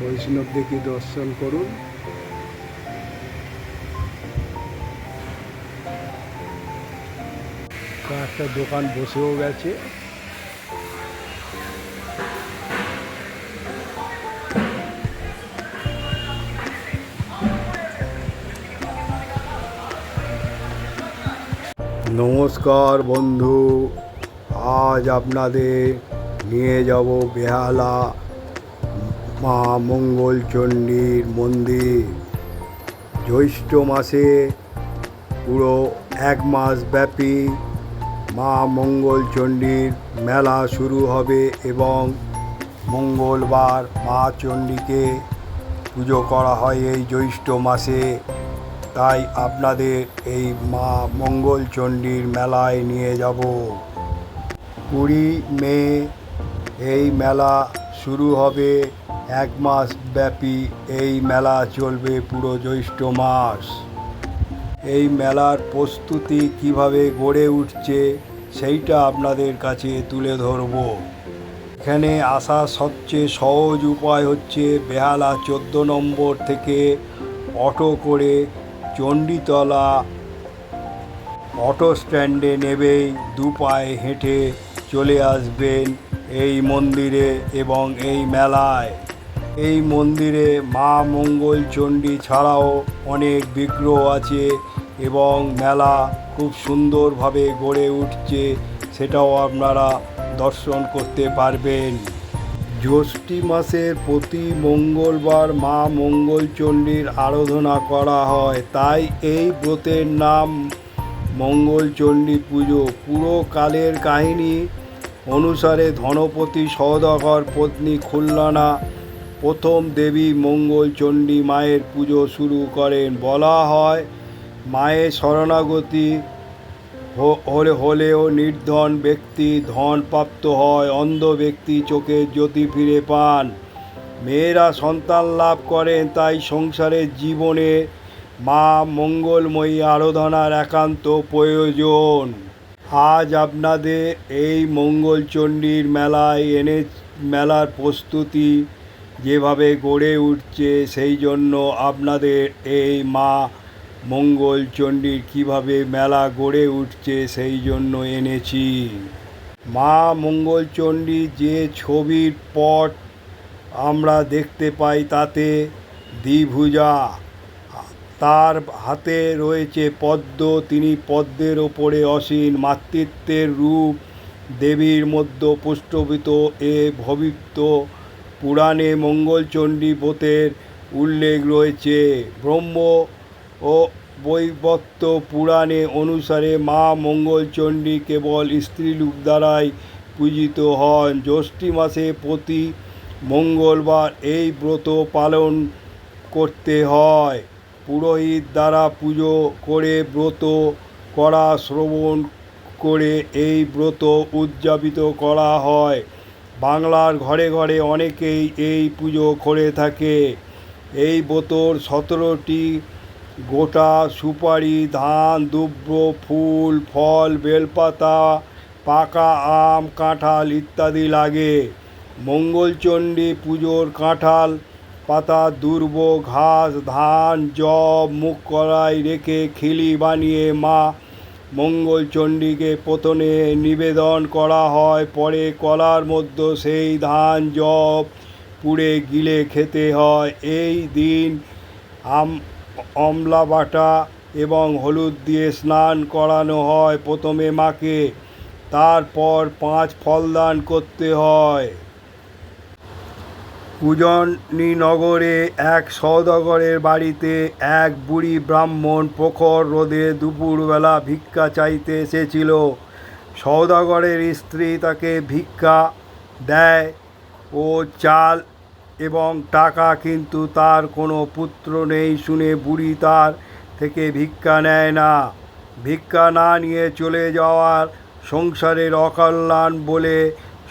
বৈষ্ণব দেখি দর্শন করুন। একটা দোকান বসেও গেছে। নমস্কার বন্ধু, আজ আপনাদের নিয়ে যাব বেহালা মা মঙ্গল চণ্ডীর মন্দির। জ্যৈষ্ঠ মাসে পুরো এক মাস ব্যাপী মা মঙ্গল চণ্ডীর মেলা শুরু হবে এবং মঙ্গলবার মা চণ্ডীকে পুজো করা হয় এই জ্যৈষ্ঠ মাসে। তাই আপনাদের এই মা মঙ্গল চণ্ডীর মেলায় নিয়ে যাব। কুড়ি মে এই মেলা শুরু হবে এক মাস ব্যাপী এই মেলা চলবে পুরো জ্যৈষ্ঠ মাস। এই মেলার প্রস্তুতি কীভাবে গড়ে উঠছে সেইটা আপনাদের কাছে তুলে ধরব। এখানে আসা সবচেয়ে সহজ উপায় হচ্ছে বেহালা চোদ্দ নম্বর থেকে অটো করে চণ্ডীতলা অটো স্ট্যান্ডে নেবেই, দু পায়ে হেঁটে চলে আসবেন এই মন্দিরে এবং এই মেলায়। এই মন্দিরে মা মঙ্গল চণ্ডী ছাড়াও অনেক বিগ্রহ আছে এবং মেলা খুব সুন্দরভাবে গড়ে উঠছে, সেটাও আপনারা দর্শন করতে পারবেন। জ্যৈষ্ঠী মাসের প্রতি মঙ্গলবার মা মঙ্গলচণ্ডীর আরাধনা করা হয়। তাই এই ব্রতের নাম মঙ্গলচণ্ডী পুজো। পুরো কালের কাহিনী অনুসারে ধনপতি সওদাগর পত্নী খুলনানা, প্রথম দেবী মঙ্গলচণ্ডী মায়ের পুজো শুরু করেন। বলা হয়, মায়ের শরণাগতি হলে, হলেও নির্ধন ব্যক্তি ধন প্রাপ্ত হয়, অন্ধ ব্যক্তি চোখে জ্যোতি ফিরে পান। মেয়েরা সন্তান লাভ করেন, তাই সংসারের জীবনে মা মঙ্গলময়ী আরাধনার একান্ত প্রয়োজন। আজ আপনাদের এই মঙ্গলচণ্ডীর মেলায় এনে, মেলার প্রস্তুতি যেভাবে গড়ে উঠছে, সেই জন্য আপনাদের এই মা মঙ্গলচণ্ডীর কীভাবে মেলা গড়ে উঠছে, সেই জন্য এনেছি। মা মঙ্গলচণ্ডী যে ছবির পট আমরা দেখতে পাই, তাতে দ্বিভুজা তার হাতে রয়েছে পদ্ম, তিনি পদ্মের ওপরে অসীন মাতৃত্বের রূপ। দেবীর মধ্যে পুষ্টবিত এ ভবিত্ব পুরাণে মঙ্গলচণ্ডী ব্রতের উল্লেখ রয়েছে। ব্রহ্ম ও বৈবত্য পুরাণে অনুসারে মা মঙ্গলচণ্ডী কেবল স্ত্রীলোক দ্বারাই পূজিত হন। জ্যৈষ্ঠী মাসে প্রতি মঙ্গলবার এই ব্রত পালন করতে হয়। পুরোহিত দ্বারা পুজো করে ব্রত করা, শ্রবণ করে এই ব্রত উদযাপিত করা হয়। বাংলার ঘরে ঘরে অনেকেই এই পুজো করে থাকে। এই ব্রতর সতেরোটি গোটা সুপারি, ধান দুব্র ফুল, ফল, বেলপাতা, পাকা আম, কাঁঠাল ইত্যাদি লাগে। মঙ্গলচণ্ডী পুজোর কাঁঠাল পাতা দুর্ব ঘাস, ধান, জব মুখ কড়াই রেখে খিলি বানিয়ে মা মঙ্গলচণ্ডীকে প্রথমে নিবেদন করা হয়। পরে কলার মধ্যে সেই ধান, জব পুড়ে গিলে খেতে হয়। এই দিন আম, অমলা বাটা এবং হলুদ দিয়ে স্নান করানো হয় প্রথমে মাকে। তারপর পাঁচ ফলদান করতে হয়। উজনীনগরে এক সওদাগরের বাড়িতে এক বুড়ি ব্রাহ্মণ প্রখর রোদে দুপুরবেলা ভিক্ষা চাইতে এসেছিল। সওদাগরের স্ত্রী তাকে ভিক্ষা দেয় ও চাল এবং টাকা, কিন্তু তার কোনো পুত্র নেই শুনে বুড়ি তার থেকে ভিক্ষা নেয় না। ভিক্ষা না নিয়ে চলে যাওয়ার সংসারের অকল্যাণ বলে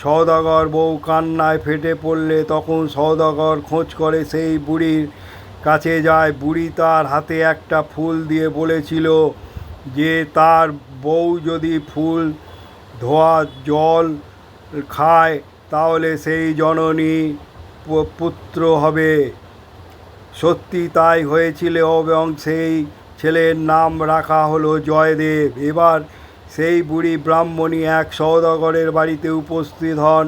সওদাগর বউ কান্নায় ফেটে পড়লে তখন সওদাগর খোঁজ করে সেই বুড়ির কাছে যায়। বুড়ি তার হাতে একটা ফুল দিয়ে বলেছিল যে, তার বউ যদি ফুল ধোয়া জল খায়, তাহলে সেই জননী পুত্র হবে। সত্যি তাই হয়েছিল এবং সেই ছেলের নাম রাখা হলো জয়দেব। এবার সেই বুড়ি ব্রাহ্মণী এক সওদাগরের বাড়িতে উপস্থিত হন।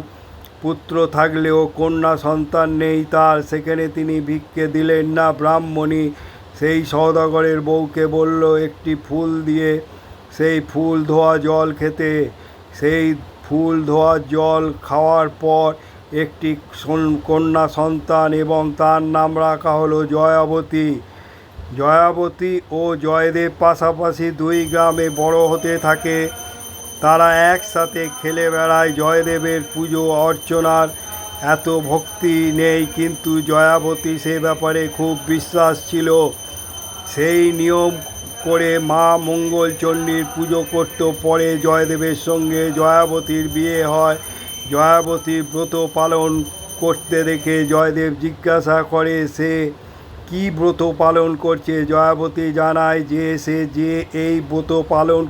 পুত্র থাকলেও কন্যা সন্তান নেই, তার সেখানে তিনি ভিক্ষে দিলেন না। ব্রাহ্মণী সেই সওদাগরের বউকে বলল, একটি ফুল দিয়ে সেই ফুল ধোয়া জল খেতে। সেই ফুল ধোয়া জল খাওয়ার পর একটি কন্যা সন্তান এবং তার নাম রাখা হলো জয়াবতী। জয়াবতী ও জয়দেব পাশাপাশি দুই গ্রামে বড় হতে থাকে। তারা একসাথে খেলে বেড়ায় জয়দেবের পুজো, অর্চনার। এত ভক্তি নেই, কিন্তু জয়াবতী সে ব্যাপারে খুব বিশ্বাস ছিল। সেই নিয়ম করে মা মঙ্গল চণ্ডীর পুজো করত, পরে জয়দেবের সঙ্গে জয়াবতীর বিয়ে হয়। জয়াবতী ব্রত পালন করতে দেখে জয়দেব জিজ্ঞাসা করে, সে কি ব্রত পালন করছে? জয়াবতী জানায় যে সে যে এই ব্রত পালন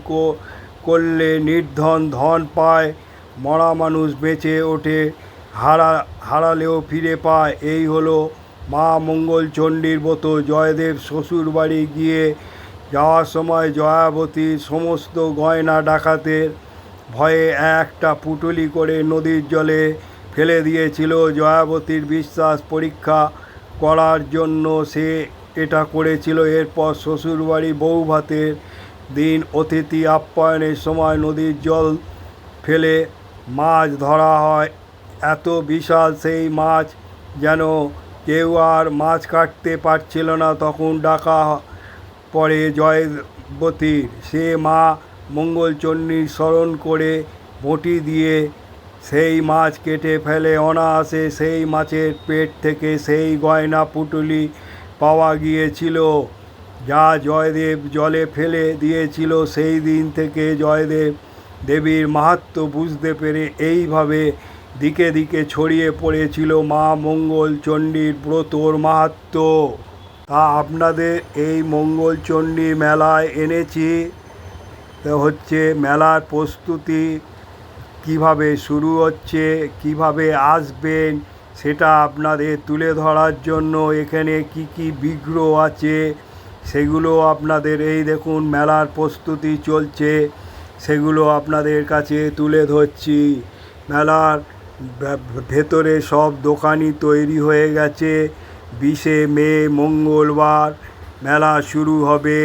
করলে নির্ধন ধন পায়, মরা মানুষ বেঁচে ওঠে, হারা, হারালেও ফিরে পায়। এই হলো মা মঙ্গল চণ্ডীর ব্রত। জয়দেব শ্বশুর বাড়ি গিয়ে যাওয়ার সময় জয়াবতী সমস্ত গয়না ডাকাতের ভয়ে একটা পুটুলি করে নদীর জলে ফেলে দিয়েছিল। জয়াবতীর বিশ্বাস পরীক্ষা করার জন্য সে এটা করেছিল। এরপর শ্বশুরবাড়ি বউ ভাতের দিন অতিথি আপ্যায়নের সময় নদীর জল ফেলে মাছ ধরা হয়। এত বিশাল সেই মাছ যেন কেউ আর মাছ কাটতে পারছিল না। তখন ডাকা পরে জয়বতীর। সে মা মঙ্গলচণ্ডীর স্মরণ করে বটি দিয়ে সেই মাছ কেটে ফেলে অনায়াসে সেই মাছের পেট থেকে সেই গয়না পুটুলি পাওয়া গিয়েছিল, যা জয়দেব জলে ফেলে দিয়েছিল। সেই দিন থেকে জয়দেব দেবীর মাহাত্ম্য বুঝতে পেরে এইভাবে দিকে দিকে ছড়িয়ে পড়েছিল মা মঙ্গল চণ্ডীর ব্রতর মাহাত্ম্য। তা আপনাদের এই মঙ্গল চণ্ডী মেলায় এনেছি? হচ্ছে মেলার প্রস্তুতি কীভাবে শুরু হচ্ছে, কীভাবে আসবেন, সেটা আপনাদের তুলে ধরার জন্য এখানে কি কি বিগ্রহ আছে, সেগুলো আপনাদের, এই দেখুন মেলার প্রস্তুতি চলছে, সেগুলো আপনাদের কাছে তুলে ধরছি। মেলার ভেতরে সব দোকানই তৈরি হয়ে গেছে। বিশে মে, মঙ্গলবার মেলা শুরু হবে।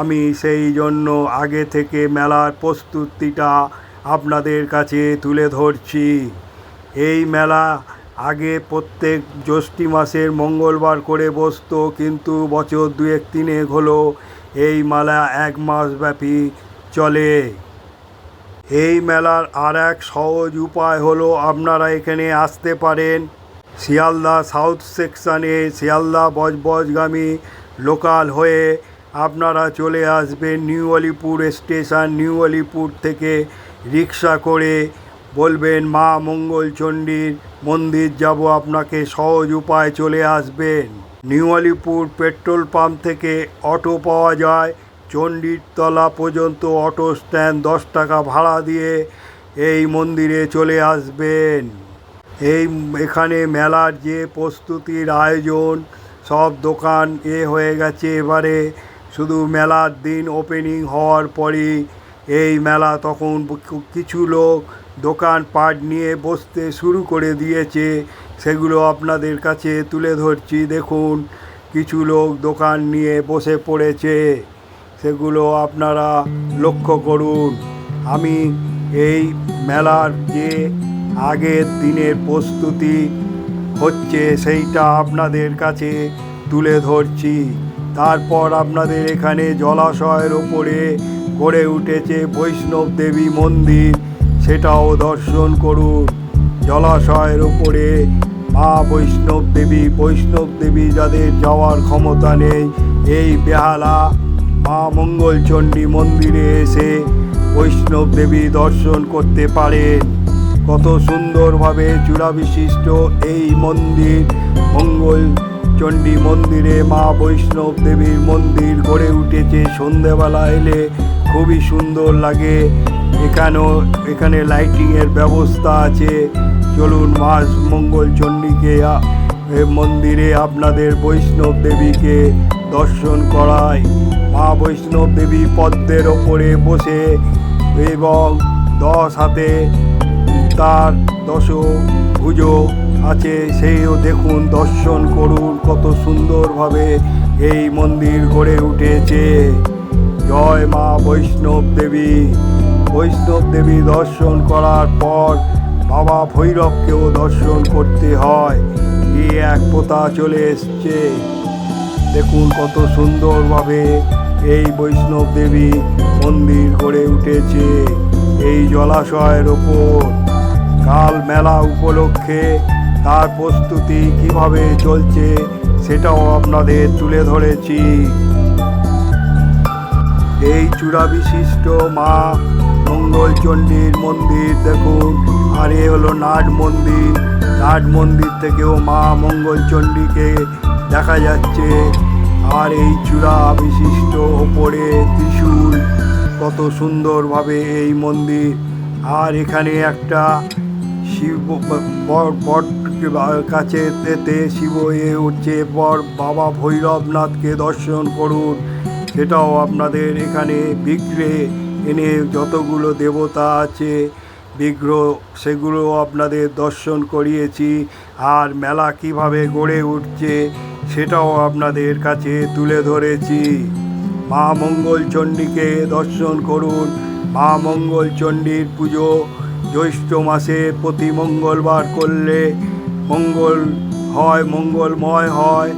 আমি সেই জন্য আগে থেকে মেলার প্রস্তুতিটা আপনাদের কাছে তুলে ধরছি। এই মেলা আগে প্রত্যেক জ্যৈষ্ঠী মাসের মঙ্গলবার করে বসতো, কিন্তু বছর দুয়েক তিনেক হলো এই মেলা এক মাস ব্যাপী চলে। এই মেলার আর এক সহজ উপায় হলো আপনারা এখানে আসতে পারেন শিয়ালদা সাউথ সেকশানে, শিয়ালদা বজবজগামী লোকাল হয়ে আপনারা চলে আসবেন new Alipore station, new Alipore থেকে রিক্সা করে বলবেন, মা মঙ্গলচণ্ডীর মন্দির যাব, আপনাকে সহজ উপায় চলে আসবেন। নিউ আলিপুর পেট্রোল পাম্প থেকে অটো পাওয়া যায়। চণ্ডীর তলা পর্যন্ত অটো স্ট্যান্ড দশ টাকা ভাড়া দিয়ে এই মন্দিরে চলে আসবেন। এই এখানে মেলার যে প্রস্তুতির আয়োজন, সব দোকান এ হয়ে গেছে এবারে। শুধু মেলার দিন ওপেনিং হওয়ার পরই এই মেলা তখন কিছু লোক দোকান পাট নিয়ে বসতে শুরু করে দিয়েছে। সেগুলো আপনাদের কাছে তুলে ধরছি। দেখুন, কিছু লোক দোকান নিয়ে বসে পড়েছে। সেগুলো আপনারা লক্ষ্য করুন। আমি এই মেলার যে আগের দিনের প্রস্তুতি হচ্ছে, সেইটা আপনাদের কাছে তুলে ধরছি। তারপর আপনাদের এখানে জলাশয়ের ওপরে গড়ে উঠেছে বৈষ্ণব দেবী মন্দির। সেটাও দর্শন করুন। জলাশয়ের ওপরে মা বৈষ্ণব দেবী বৈষ্ণব দেবী যাদের যাওয়ার ক্ষমতা নেই, এই বেহালা মা মঙ্গলচণ্ডী মন্দিরে এসে বৈষ্ণব দেবী দর্শন করতে পারেন। কত সুন্দরভাবে চূড়া বিশিষ্ট এই মন্দির মঙ্গল চণ্ডী মন্দিরে মা বৈষ্ণব দেবীর মন্দির গড়ে উঠেছে। সন্ধেবেলা এলে খুবই সুন্দর লাগে। এখানেও, এখানে লাইটিংয়ের ব্যবস্থা আছে। চলুন মা মঙ্গল চণ্ডীকে মন্দিরে আপনাদের বৈষ্ণব দেবীকে দর্শন করায় মা বৈষ্ণব দেবী পদ্মের ওপরে বসে এবং দশ হাতে তার দশ ভুজো আছে। সেইও দেখুন, দর্শন করুন কত সুন্দরভাবে এই মন্দির গড়ে উঠেছে। জয় মা বৈষ্ণব দেবী। বৈষ্ণব দেবী দর্শন করার পর বাবা ভৈরবকেও দর্শন করতে হয়। এই এক পোতা চলে এসছে। দেখুন কত সুন্দরভাবে এই বৈষ্ণব দেবী মন্দির গড়ে উঠেছে এই জলাশয়ের ওপর। কাল মেলা উপলক্ষে তার প্রস্তুতি কীভাবে চলছে সেটাও আপনাদের তুলে ধরেছি। এই চূড়া বিশিষ্ট মা মঙ্গলচণ্ডীর মন্দির দেখুন। আর এ হলো নাট মন্দির। নাট মন্দির থেকেও মা মঙ্গলচণ্ডীকে দেখা যাচ্ছে। আর এই চূড়া বিশিষ্ট ওপরে ত্রিশূল। কত সুন্দরভাবে এই মন্দির। আর এখানে একটা শিব বট কাছে তেতে শিব এ উঠছে। বর বাবা ভৈরবনাথকে দর্শন করুন। সেটাও আপনাদের এখানে বিগ্রহে এনে যতগুলো দেবতা আছে, বিগ্রহ, সেগুলো আপনাদের দর্শন করিয়েছি। আর মেলা কীভাবে গড়ে উঠছে, সেটাও আপনাদের কাছে তুলে ধরেছি। মা মঙ্গলচণ্ডীকে দর্শন করুন। মা মঙ্গলচণ্ডীর পুজো জ্যৈষ্ঠ মাসে প্রতি মঙ্গলবার করলে মঙ্গল হয়, মঙ্গলময় হয়।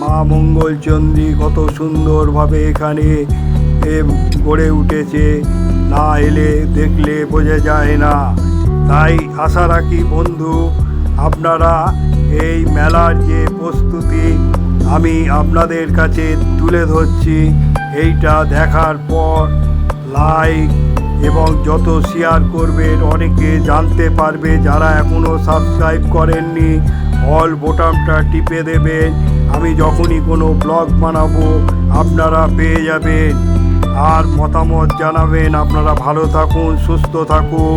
মা মঙ্গলচন্দ্রী কত সুন্দরভাবে এখানে গড়ে উঠেছে। না এলে দেখলে বোঝা যায় না। তাই আশা রাখি বন্ধু, আপনারা এই মেলার যে প্রস্তুতি আমি আপনাদের কাছে তুলে ধরছি, এইটা দেখার পর লাইক এবং যত শেয়ার করবেন, অনেকে জানতে পারবে যারা এখনও সাবস্ক্রাইব করেননি অল বোটামটা টিপে দেবেন। আমি যখনই কোনো ব্লগ বানাবো, আপনারা পেয়ে যাবেন। আর মতামত জানাবেন। আপনারা ভালো থাকুন, সুস্থ থাকুন।